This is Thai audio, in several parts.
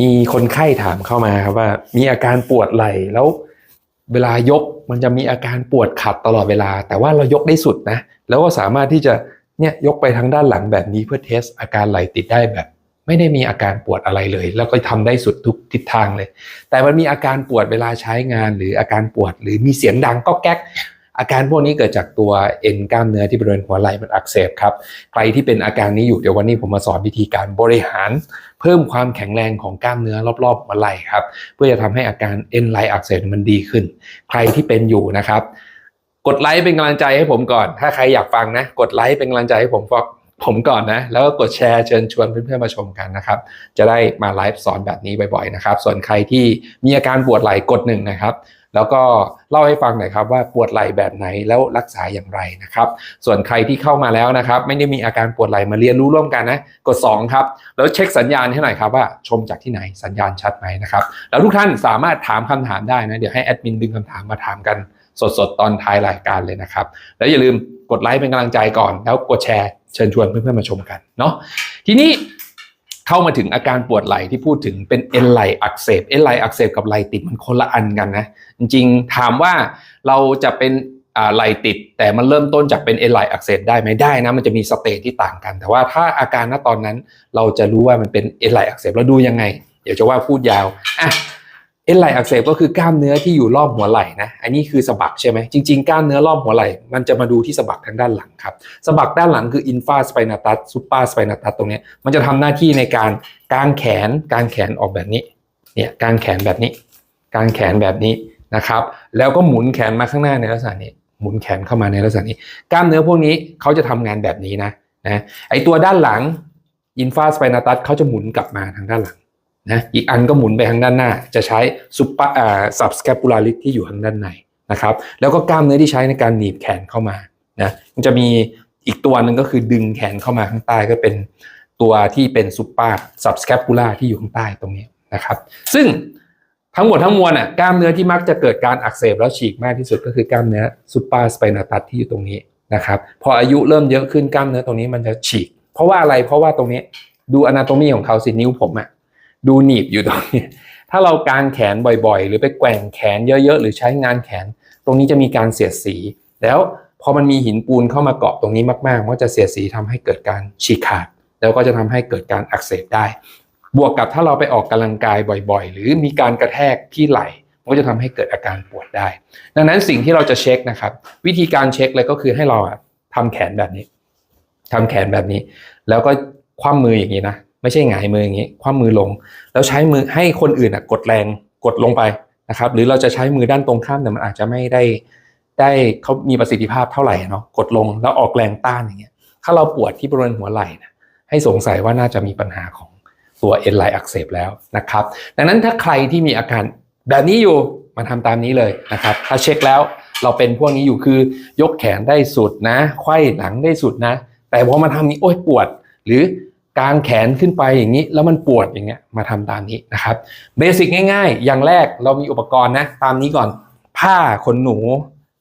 มีคนไข้ถามเข้ามาครับว่า มีอาการปวดไหล่แล้วเวลายกมันจะมีอาการปวดขัดตลอดเวลา แต่ว่าเรายกได้สุดนะ แล้วก็สามารถที่จะเนี่ยยกไปทางด้านหลังแบบนี้เพื่อเทสอาการไหล่ติดได้แบบ ไม่ได้มีอาการปวดอะไรเลย แล้วก็ทำได้สุดทุกทิศทางเลย แต่มันมีอาการปวดเวลาใช้งานหรืออาการปวด หรือมีเสียงดังก็แก๊ก อาการพวกนี้เกิดจากตัวเอ็นกล้ามเนื้อที่บริเวณหัวไหล่มันอักเสบครับ ใครที่เป็นอาการนี้อยู่เดี๋ยววันนี้ผมมาสอนวิธีการบริหาร เพิ่มความแข็งแรงของกล้ามเนื้อรอบๆหัวไหล่ครับ เพื่อจะทำให้อาการเอ็นไหล่อักเสบมันดีขึ้น ใครที่เป็นอยู่นะครับ กดไลค์เป็นกำลังใจให้ผมก่อน ถ้าใครอยากฟังนะ กดไลค์เป็นกำลังใจให้ผมฟังผมก่อนนะ แล้วก็กดแชร์เชิญชวนเพื่อนๆมาชมกันนะครับ จะได้มาไลฟ์สอนแบบนี้บ่อยๆนะครับ ส่วนใครที่มีอาการปวดไหล่กดหนึ่งนะครับ แล้วก็เล่าให้ฟังหน่อยครับว่าปวดไหล่แบบไหนแล้วรักษาอย่างไรนะครับ ส่วนใครที่เข้ามาแล้วนะครับ ไม่ได้มีอาการปวดไหล่มาเรียนรู้ร่วมกันนะกด2ครับแล้วเช็คสัญญาณให้หน่อยครับว่าชมจากที่ไหนสัญญาณชัดไหมนะครับแล้วทุกท่านสามารถถามคำถามได้นะเดี๋ยวให้แอดมินดึงคำถามมาถามกันสดๆ ตอนท้ายรายการเลยนะครับ แล้วอย่าลืมกดไลค์เป็นกำลังใจก่อน แล้วกดแชร์เชิญชวนเพื่อนๆมาชมกันเนาะทีนี้ เข้ามาถึงอาการปวดไหล่ที่พูดถึงเป็นเอ็นไหล่อักเสบเอ็นไหล่อักเสบกับไหล่ติดมันคนละอันกันนะจริงๆถามว่าเราจะเป็นไหล่ติด แต่มันเริ่มต้นจากเป็นเอ็นไหล่อักเสบได้ไหมได้นะมันจะมีสเตจที่ต่างกัน แต่ว่าถ้าอาการณตอนนั้นเราจะรู้ว่ามันเป็นเอ็นไหล่อักเสบเราดูยังไง เดี๋ยวจะว่าพูดยาวอะ เอ็นไหล่อักเสบก็คือกล้ามเนื้อที่อยู่รอบหัวไหล่นะ อันนี้คือสะบักใช่ไหมจริงๆ กล้ามเนื้อรอบหัวไหล่ มันจะมาดูที่สะบักทางด้านหลังครับสะบักด้านหลังคืออินฟาสไปนาตัสซูปอร์สไปนาตัสตรงนี้ มันจะทำหน้าที่ในการกางแขนกางแขนออกแบบนี้ เนี่ยกางแขนแบบนี้ กางแขนแบบนี้นะครับ แล้วก็หมุนแขนมาข้างหน้าในลักษณะนี้ หมุนแขนเข้ามาในลักษณะนี้ กล้ามเนื้อพวกนี้เขาจะทำงานแบบนี้นะ นะ ไอตัวด้านหลังอินฟาสไปนาตัสเขาจะหมุนกลับมาทางด้านหลัง นะอีกอันก็หมุนไปทางด้านหน้า จะใช้ซุปเปอร์อ่าซับสแคปูลาริสที่อยู่ทางด้านในนะครับแล้วก็กล้ามเนื้อที่ใช้ในการหนีบแขนเข้ามานะมันจะมีอีกตัวหนึ่งก็คือดึงแขนเข้ามาข้างใต้ก็เป็นตัวที่เป็นซุปเปอร์ซับสแคปูลาที่อยู่ข้างใต้ตรงนี้นะครับ ซึ่งทั้งหมดทั้งมวลอะกล้ามเนื้อที่มักจะเกิดการอักเสบแล้วฉีกมากที่สุดก็คือกล้ามเนื้อซูเปอร์สไปนาตัสที่อยู่ตรงนี้นะครับพออายุเริ่มเยอะขึ้นกล้ามเนื้อตรงนี้มันจะฉีก เพราะว่าอะไรเพราะว่าตรงนี้ดูอนาโตมีของเขาสินิ้วผมอะ ดูหนีบอยู่ตรงนี้ถ้าเรากางแขนบ่อยๆ หรือไปแกว่งแขนเยอะๆ หรือใช้งานแขน ตรงนี้จะมีการเสียดสี แล้วพอมันมีหินปูนเข้ามาเกาะตรงนี้มากๆมันก็จะเสียดสีทำให้เกิดการฉีกขาด แล้วก็จะทำให้เกิดการอักเสบได้ บวกกับถ้าเราไปออกกำลังกายบ่อยๆ หรือมีการกระแทกที่ไหล่มันก็จะทำให้เกิดอาการปวดได้ ดังนั้นสิ่งที่เราจะเช็คนะครับ วิธีการเช็คเลยก็คือให้เราอะทำแขนแบบนี้ทำแขนแบบนี้ แล้วก็คว่ำมืออย่างนี้นะ ไม่ใช่หงายมืออย่างนี้คว่ำมือลง แล้วใช้มือให้คนอื่นอะกดแรงกดลงไปนะครับ หรือเราจะใช้มือด้านตรงข้ามแต่มันอาจจะไม่ได้ได้เขามีประสิทธิภาพเท่าไหร่เนาะกดลงแล้วออกแรงต้านอย่างเงี้ยถ้าเราปวดที่บริเวณหัวไหล่นะให้สงสัยว่าน่าจะมีปัญหาของตัวเอ็นไหลอักเสบแล้วนะครับ ดังนั้นถ้าใครที่มีอาการแบบนี้อยู่มาทำตามนี้เลยนะครับ ถ้าเช็คแล้วเราเป็นพวกนี้อยู่คือยกแขนได้สุดนะไขว้หลังได้สุดนะ แต่พอมาทำนี้โอ๊ยปวด หรือ กางแขนขึ้นไปอย่างนี้ แล้วมันปวดอย่างเงี้ยมาทำตามนี้นะครับเบสิกง่าย ๆ อย่างแรกเรามีอุปกรณ์นะตามนี้ก่อน ผ้าขนหนู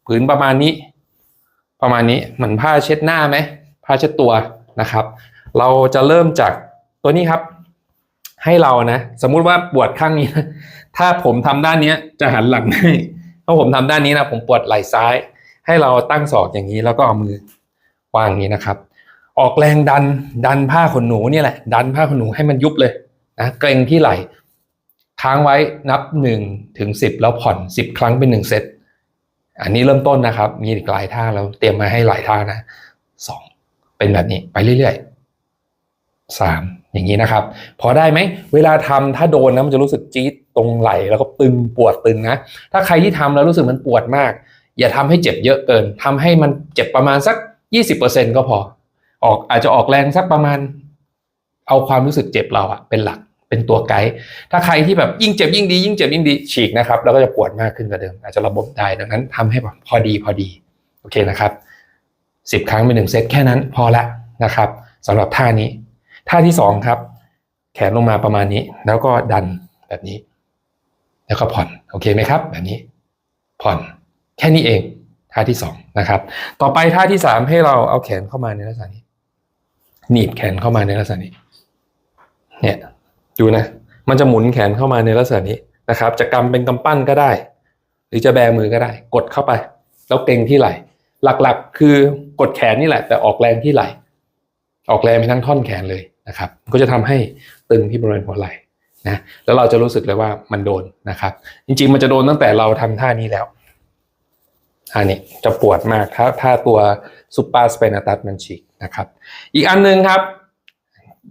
ผืนประมาณนี้ ประมาณนี้เหมือนผ้าเช็ดหน้าไหมผ้าเช็ดตัวนะครับ เราจะเริ่มจากตัวนี้ครับ ให้เรานะ สมมุติว่าปวดข้างนี้ ถ้าผมทำด้านนี้จะหันหลังให้ถ้าผมทำด้านนี้นะผมปวดไหล่ซ้าย ให้เราตั้งศอกอย่างนี้แล้วก็เอามือวางอย่างนี้นะครับ ออกแรงดันดันผ้าขนหนูเนี่ยแหละดันผ้าขนหนูให้มันยุบเลยนะเกรงที่ไหล่ค้างไว้นับหนึ่งถึงสิบแล้วผ่อนสิบครั้งเป็นหนึ่งเซต อันนี้เริ่มต้นนะครับ มีอีกหลายท่าเราเตรียมมาให้หลายท่านะสองเป็นแบบนี้ไปเรื่อยๆสามอย่างนี้นะครับ พอได้ไหม เวลาทำถ้าโดนนะมันจะรู้สึกจี๊ดตรงไหล่แล้วก็ตึงปวดตึงนะ ถ้าใครที่ทำแล้วรู้สึกมันปวดมาก อย่าทำให้เจ็บเยอะเกินทำให้มันเจ็บประมาณสัก 20%ก็พอ ออกอาจจะออกแรงสักประมาณ เอาความรู้สึกเจ็บเราอะเป็นหลักเป็นตัวไกด์ถ้าใครที่แบบยิ่งเจ็บยิ่งดี ยิ่งเจ็บยิ่งดีฉีกนะครับแล้วก็จะปวดมากขึ้นกว่าเดิม อาจจะระบบได้ดังนั้นทำให้พอดีพอดีโอเคนะครับสิบครั้งเป็นหนึ่งเซตแค่นั้นพอละนะครับสำหรับท่านี้ ท่าที่สองครับ แขนลงมาประมาณนี้ แล้วก็ดันแบบนี้ แล้วก็ผ่อนโอเคไหมครับ แบบนี้ ผ่อนแค่นี้เองท่าที่สองนะครับ ต่อไปท่าที่สามให้เราเอาแขนเข้ามาในลักษณะนี้ หนีบแขนเข้ามาในลักษณะนี้ เนี่ยดูนะ มันจะหมุนแขนเข้ามาในลักษณะนี้นะครับ จะกำเป็นกำปั้นก็ได้ หรือจะแบมือก็ได้ กดเข้าไป แล้วเกรงที่ไหล่ หลักๆ คือกดแขนนี่แหละ แต่ออกแรงที่ไหล่ ออกแรงไปทั้งท่อนแขนเลยนะครับ ก็จะทำให้ตึงที่บริเวณหัวไหล่นะแล้วเราจะรู้สึกเลยว่ามันโดนนะครับ จริงๆ มันจะโดนตั้งแต่เราทำท่านี้แล้วท่านี้จะปวดมากถ้าถ้าตัวซุปเปอร์สเปนตัสมันฉีก นะครับ อีกอันหนึงครับ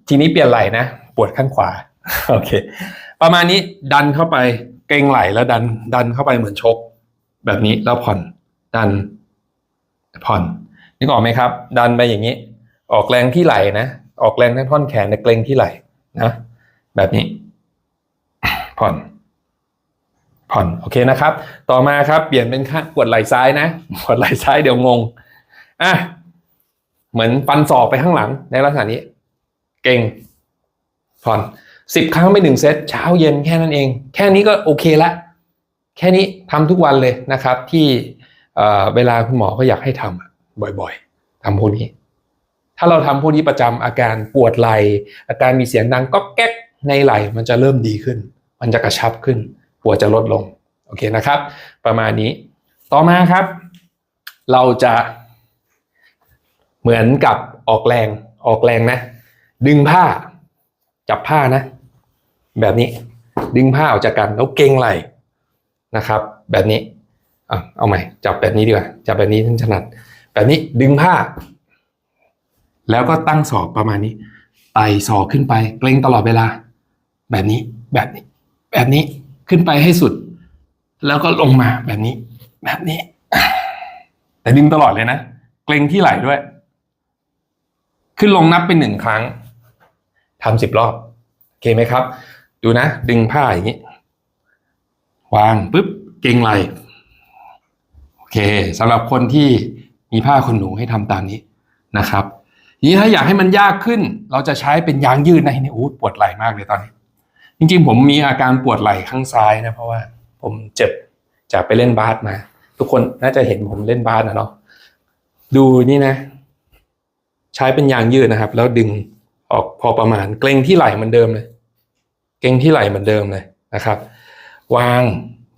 ทีนี้เปลี่ยนไหล่นะ ปวดข้างขวาโอเค ประมาณนี้ดันเข้าไปเกรงไหล่แล้วดัน ดันเข้าไปเหมือนชก แบบนี้แล้วผ่อน ดัน ผ่อนนึกออกไหมครับ ดันไปอย่างนี้ ออกแรงที่ไหล่นะออกแรงทั้งท่อนแขนในเกรงที่ไหล่นะแบบนี้ ผ่อนผ่อนโอเคนะครับ ต่อมาครับเปลี่ยนเป็นข้างกดไหล่ซ้ายนะกดไหล่ซ้ายเดี๋ยวงงอะ เหมือนฟันศอกไปข้างหลังในลักษณะนี้ เก่งผ่อนสิบครั้งไปหนึ่งเซตเช้าเย็นแค่นั้นเอง แค่นี้ก็โอเคละ แค่นี้ทำทุกวันเลยนะครับ ที่เเวลาคุณหมอก็อยากให้ทำบ่อยๆทำพวกนี้ ถ้าเราทำพวกนี้ประจำอาการปวดไหล่อาการมีเสียงดังก็แก๊กในไหล่มันจะเริ่มดีขึ้น มันจะกระชับขึ้น ปวดจะลดลง โอเคนะครับ ประมาณนี้ ต่อมาครับ เราจะ เหมือนกับออกแรงออกแรงนะ ดึงผ้า จับผ้านะ แบบนี้ ดึงผ้าออกจากกันแล้วเกงไหลนะครับ แบบนี้อะเอาใหม่ จับแบบนี้ดีกว่าจับแบบนี้ท่านถนัด แบบนี้ดึงผ้า แล้วก็ตั้งศอกประมาณนี้ไต่ศอกขึ้นไป เกรงตลอดเวลา แบบนี้แบบนี้ แบบนี้ขึ้นไปให้สุด แล้วก็ลงมาแบบนี้ แบบนี้ แต่ดึงตลอดเลยนะ เกรงที่ไหล่ด้วย ขึ้นลงนับเป็นหนึ่งครั้งทำสิบรอบโอเคไหมครับ ดูนะ ดึงผ้าอย่างนี้ วางปุ๊บเกรงไหลโอเคสำหรับคนที่มีผ้าขนหนูให้ทำตามนี้นะครับนี้ถ้าอยากให้มันยากขึ้น เราจะใช้เป็นยางยืดนะนี่โอ้ปวดไหล่มากเลยตอนนี้ จริงๆ ผมมีอาการปวดไหล่ข้างซ้ายนะเพราะว่า ผมเจ็บจากไปเล่นบาสมา ทุกคนน่าจะเห็นผมเล่นบาสนะเนาะดูนี่นะ ใช้เป็นยางยืดนะครับ แล้วดึงออกพอประมาณ เกรงที่ไหล่เหมือนเดิมเลย เกรงที่ไหล่เหมือนเดิมเลยนะครับ วาง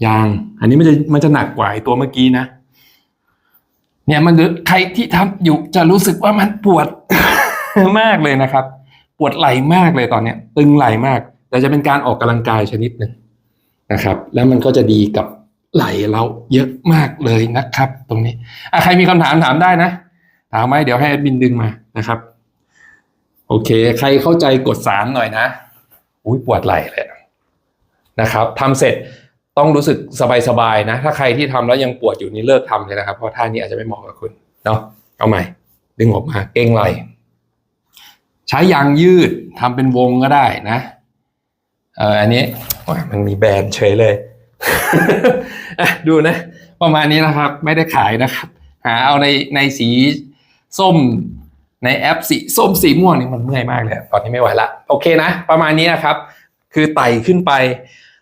ยาง อันนี้มันจะมันจะหนักกว่าตัวเมื่อกี้นะ เนี่ยมันใครที่ทำอยู่จะรู้สึกว่ามันปวดมากเลยนะครับ ปวดไหล่มากเลยตอนเนี้ย ตึงไหล่มาก แต่จะเป็นการออกกำลังกายชนิดหนึ่งนะครับ แล้วมันก็จะดีกับไหล่เราเยอะมากเลยนะครับ ตรงนี้อะใครมีคำถามถามได้นะ ถามไหมเดี๋ยวให้แอดมินดึงมานะครับ โอเค ใครเข้าใจกดสามหน่อยนะอุ้ยปวดไหล่เลยนะครับทำเสร็จต้องรู้สึกสบายๆนะ ถ้าใครที่ทำแล้วยังปวดอยู่นี่เลิกทำเลยนะครับ เพราะท่านี้อาจจะไม่เหมาะกับคุณเนาะเอาใหม่ ดึงออกมาเก่งไหล่ใช้ยางยืดทำเป็นวงก็ได้นะเอออันนี้โอ้ยมันมีแบรนด์เฉยเลยอะดูนะ ประมาณนี้นะครับ ไม่ได้ขายนะครับ หาเอาในในสี ส้มในแอปสีส้มสีม่วงนี่มันเมื่อยมากเลยตอนนี้ไม่ไหวละโอเคนะ ประมาณนี้นะครับ คือไต่ขึ้นไป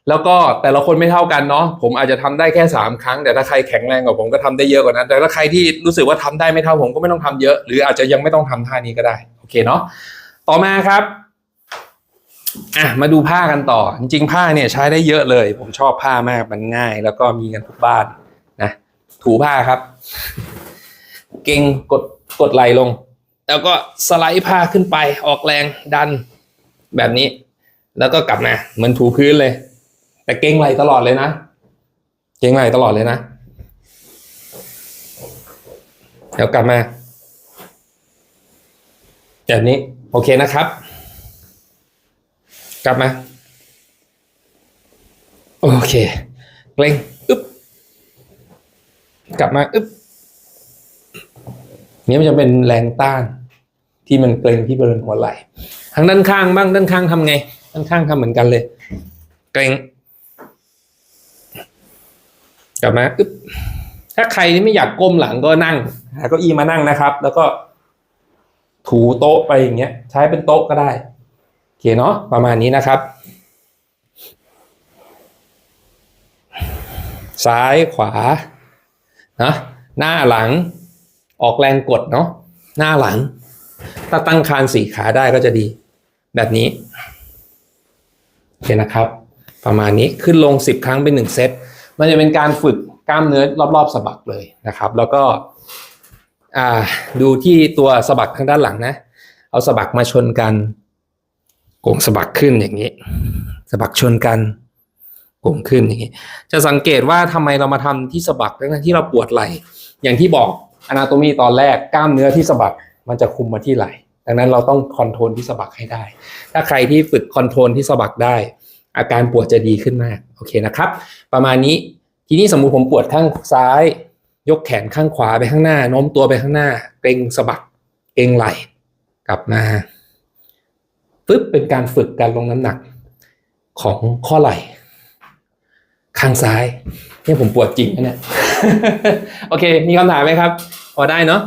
แล้วก็แต่ละคนไม่เท่ากันเนาะผมอาจจะทำได้แค่สามครั้ง แต่ถ้าใครแข็งแรงกว่าผมก็ทำได้เยอะกว่านั้น แต่ถ้าใครที่รู้สึกว่าทำได้ไม่เท่าผมก็ไม่ต้องทำเยอะ หรืออาจจะยังไม่ต้องทำท่านี้ก็ได้โอเคเนาะต่อมาครับอะมาดูผ้ากันต่อ จริงๆผ้าเนี่ยใช้ได้เยอะเลย ผมชอบผ้ามากมันง่าย แล้วก็มีกันทุกบ้านนะถูผ้าครับ เก่งกด กดไหลลง แล้วก็สไลด์ผ้าขึ้นไปออกแรงดันแบบนี้ แล้วก็กลับมาเหมือนถูพื้นเลย แต่เก่งไหลตลอดเลยนะ เก่งไหลตลอดเลยนะแล้วกลับมาแบบนี้โอเคนะครับ กลับมา โอเคเกรงอึ๊บกลับมาอึ๊บ นี่มันจะเป็นแรงต้านที่มันเกรงที่บริเวณหัวไหล่ทางด้านข้างบ้างด้านข้างทำไง ด้านข้างทำเหมือนกันเลย เกรงกลับมาอึ๊บถ้าใครที่ไม่อยากก้มหลังก็นั่งหาเก้าอี้มานั่งนะครับ แล้วก็ถูโต๊ะไปอย่างเงี้ย ใช้เป็นโต๊ะก็ได้โอเคเนาะประมาณนี้นะครับ ซ้ายขวานะหน้าหลัง ออกแรงกดเนาะหน้าหลัง ถ้าตั้งคานสี่ขาได้ก็จะดี แบบนี้โอเคนะครับ ประมาณนี้ขึ้นลง 10 ครั้งเป็น1เซตมันจะเป็นการฝึกกล้ามเนื้อรอบๆสะบักเลยนะครับ แล้วก็ดูที่ตัวสะบักทางด้านหลังนะ เอาสะบักมาชนกันโก่งสะบักขึ้นอย่างนี้สะบักชนกันโก่งขึ้นอย่างนี้ จะสังเกตว่าทำไมเรามาทำที่สะบักทั้งที่เราปวดไหล่อย่างที่บอก อนาโตมีตอนแรกกล้ามเนื้อที่สะบักมันจะคุมมาที่ไหล่ดังนั้นเราต้องคอนโทรลที่สะบักให้ได้ ถ้าใครที่ฝึกคอนโทรลที่สะบักได้ อาการปวดจะดีขึ้นมากโอเคนะครับ ประมาณนี้ทีนี้สมมุติผมปวดข้างซ้าย ยกแขนข้างขวาไปข้างหน้าโน้มตัวไปข้างหน้า เกรงสะบักเกรงไหล่กลับมาปึ๊บเป็นการฝึกการลงน้ำหนักของข้อไหล่ ข้างซ้าย เนี่ยผมปวดจริงนะเนี่ยโอเค มีคำถามไหมครับ พอได้เนาะ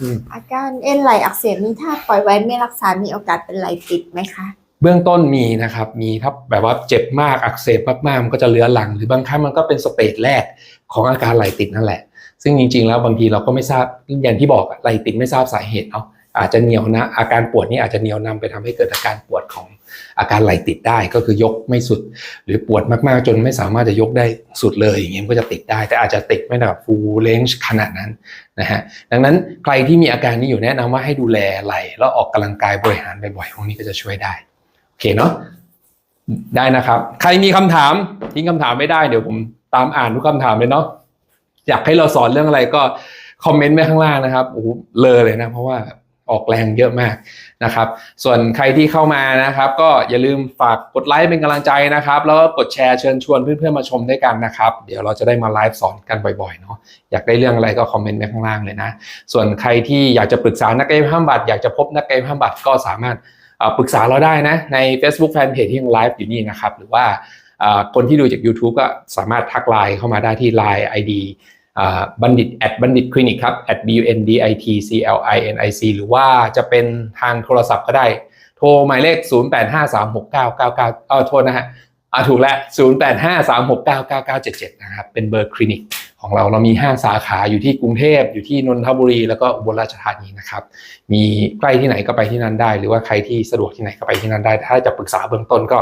อืมอาการเอ็นไหลอักเสบนี้ถ้าปล่อยไว้ไม่รักษา มีโอกาสเป็นไหลติดไหมคะ เบื้องต้นมีนะครับ มีถ้าแบบว่าเจ็บมากอักเสบมากๆมันก็จะเลื้อรัง หรือบางครั้งมันก็เป็นสเตจแรกของอาการไหลติดนั่นแหละ ซึ่งจริง ๆ แล้วบางทีเราก็ไม่ทราบอย่างที่บอกอะไหลติดไม่ทราบสาเหตุเนาะอาจจะเหนียวนะอาการปวดนี้อาจจะเหนียวนำไปทำให้เกิดอาการปวดของ อาการไหลติดได้ก็คือยกไม่สุด หรือปวดมากๆจนไม่สามารถจะยกได้สุดเลยอย่างเงี้ยก็จะติดได้ แต่อาจจะติดไม่ได้แบบ full range ขนาดนั้นนะฮะดังนั้นใครที่มีอาการนี้อยู่แนะนำว่าให้ดูแลไหลแล้วออกกำลังกายบริหารบ่อยๆพวกนี้ก็จะช่วยได้โอเคเนาะได้นะครับ ใครมีคำถามทิ้งคำถามไม่ได้เดี๋ยวผมตามอ่านทุกคำถามเลยเนาะอยากให้เราสอนเรื่องอะไรก็คอมเมนต์ไว้ข้างล่างนะครับโอ้โหเลอเลยนะเพราะว่า ออกแรงเยอะมากนะครับ ส่วนใครที่เข้ามานะครับ ก็อย่าลืมฝากกดไลค์เป็นกำลังใจนะครับ แล้วก็กดแชร์เชิญชวนเพื่อนๆมาชมด้วยกันนะครับ เดี๋ยวเราจะได้มาไลฟ์สอนกันบ่อยๆเนาะอยากได้เรื่องอะไรก็คอมเมนต์ไว้ข้างล่างเลยนะ ส่วนใครที่อยากจะปรึกษานักเกายภาพบำบัดอยากจะพบนักเกายภาพบำบัดก็สามารถปรึกษาเราได้นะใน Facebook Fanpage ที่ยังไลฟ์อยู่นี่นะครับ หรือว่าคนที่ดูจาก YouTube ก็สามารถทักไลน์เข้ามาได้ที่ Line ID อ่า บัณฑิต at บัณฑิตคลินิกครับ at b u n d i t c l i n i c หรือว่าจะเป็นทางโทรศัพท์ก็ได้ โทรหมายเลข 08536999เออโทษนะฮะอ่าถูกแล้ว 0853699977 นะครับ เป็นเบอร์คลินิกของเรา เรามี 5 สาขาอยู่ที่กรุงเทพ อยู่ที่นนทบุรี แล้วก็อุบลราชธานีนะครับ มีใกล้ที่ไหนก็ไปที่นั่นได้ หรือว่าใครที่สะดวกที่ไหนก็ไปที่นั่นได้ ถ้าจะปรึกษาเบื้องต้นก็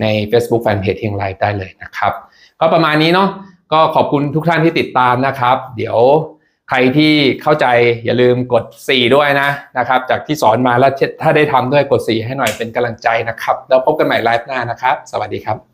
ใน Facebook Fanpage ที่ยังไลฟ์ได้เลยนะครับ ก็ประมาณนี้เนาะ ก็ขอบคุณทุกท่านที่ติดตามนะครับ เดี๋ยวใครที่เข้าใจอย่าลืมกด 4 ด้วยนะนะครับ จากที่สอนมาแล้วถ้าได้ทำด้วยกด 4 ให้หน่อยเป็นกำลังใจนะครับ แล้วพบกันใหม่ไลฟ์หน้านะครับ สวัสดีครับ